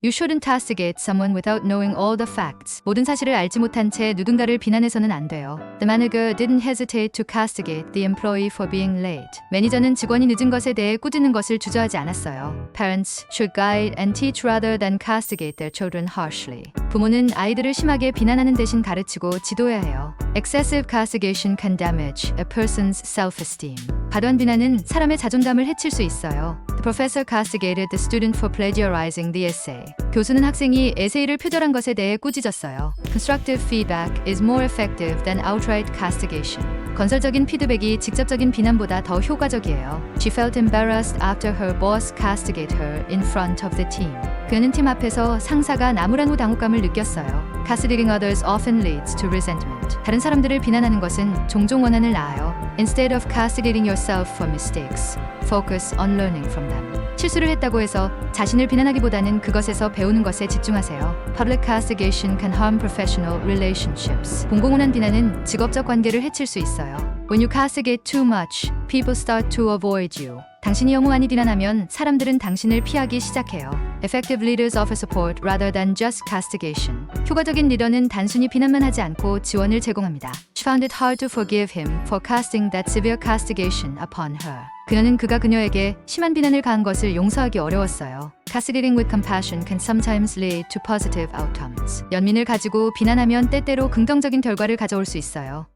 You shouldn't castigate someone without knowing all the facts. 모든 사실을 알지 못한 채 누군가를 비난해서는 안 돼요. The manager didn't hesitate to castigate the employee for being late. 매니저는 직원이 늦은 것에 대해 꾸짖는 것을 주저하지 않았어요. Parents should guide and teach rather than castigate their children harshly. 부모는 아이들을 심하게 비난하는 대신 가르치고 지도해야 해요. Excessive castigation can damage a person's self-esteem. 과도한 비난은 사람의 자존감을 해칠 수 있어요. The professor castigated the student for plagiarizing the essay. 교수는 학생이 에세이를 표절한 것에 대해 꾸짖었어요. Constructive feedback is more effective than outright castigation. 건설적인 피드백이 직접적인 비난보다 더 효과적이에요. She felt embarrassed after her boss castigated her in front of the team. 그는 팀 앞에서 상사가 나무란 후 당혹감을 느꼈어요. Castigating others often leads to resentment. 다른 사람들을 비난하는 것은 종종 원한을 낳아요. Instead of castigating yourself for mistakes, focus on learning from them. 실수를 했다고 해서 자신을 비난하기보다는 그것에서 배우는 것에 집중하세요. Public castigation can harm professional relationships. 공공연한 비난은 직업적 관계를 해칠 수 있어요. When you castigate too much, people start to avoid you. 당신이 많이 비난하면 사람들은 당신을 피하기 시작해요. Effective leaders offer support rather than just castigation. 효과적인 리더는 단순히 비난만 하지 않고 지원을 제공합니다. Found it hard to forgive him for casting that severe castigation upon her. 그녀는 그가 그녀에게 심한 비난을 가한 것을 용서하기 어려웠어요. Castigating with compassion can sometimes lead to positive outcomes. 연민을 가지고 비난하면 때때로 긍정적인 결과를 가져올 수 있어요.